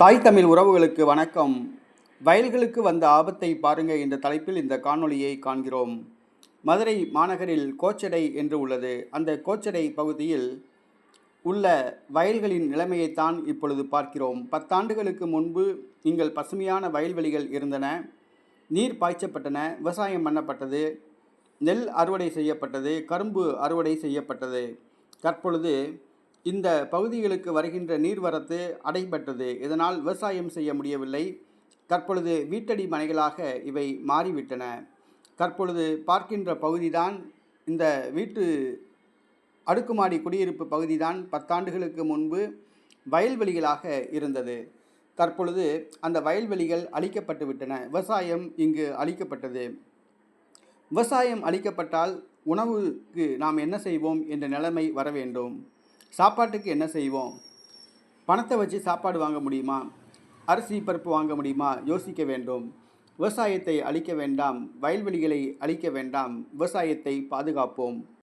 தாய் தமிழ் உறவுகளுக்கு வணக்கம். வயல்களுக்கு வந்த ஆபத்தை பாருங்க என்ற தலைப்பில் இந்த காணொளியை காண்கிறோம். மதுரை மாநகரில் கோச்சடை என்று உள்ளது. அந்த கோச்சடை பகுதியில் உள்ள வயல்களின் நிலைமையைத்தான் இப்பொழுது பார்க்கிறோம். பத்தாண்டுகளுக்கு முன்பு நீங்கள் பசுமையான வயல்வெளிகள் இருந்தன. நீர் பாய்ச்சப்பட்டன விவசாயம் பண்ணப்பட்டது நெல் அறுவடை செய்யப்பட்டது கரும்பு அறுவடை செய்யப்பட்டது. தற்பொழுது இந்த பகுதிகளுக்கு வருகின்ற நீர்வரத்து அடைபட்டது. இதனால் விவசாயம் செய்ய முடியவில்லை. தற்பொழுது வீட்டடி மனைகளாக இவை மாறிவிட்டன. தற்பொழுது பார்க்கின்ற பகுதிதான் இந்த வீட்டு அடுக்குமாடி குடியிருப்பு பகுதிதான் பத்தாண்டுகளுக்கு முன்பு வயல்வெளிகளாக இருந்தது. தற்பொழுது அந்த வயல்வெளிகள் அழிக்கப்பட்டு விட்டன. விவசாயம் இங்கு அழிக்கப்பட்டது. விவசாயம் அழிக்கப்பட்டால் உணவுக்கு நாம் என்ன செய்வோம் என்ற நிலைமை வர வேண்டும். சாப்பாட்டுக்கு என்ன செய்வோம்? பணத்தை வச்சு சாப்பாடு வாங்க முடியுமா? அரிசி பருப்பு வாங்க முடியுமா? யோசிக்க வேண்டும். விவசாயத்தை அழிக்க வேண்டாம். வயல்வெளிகளை அழிக்க வேண்டாம். விவசாயத்தை பாதுகாப்போம்.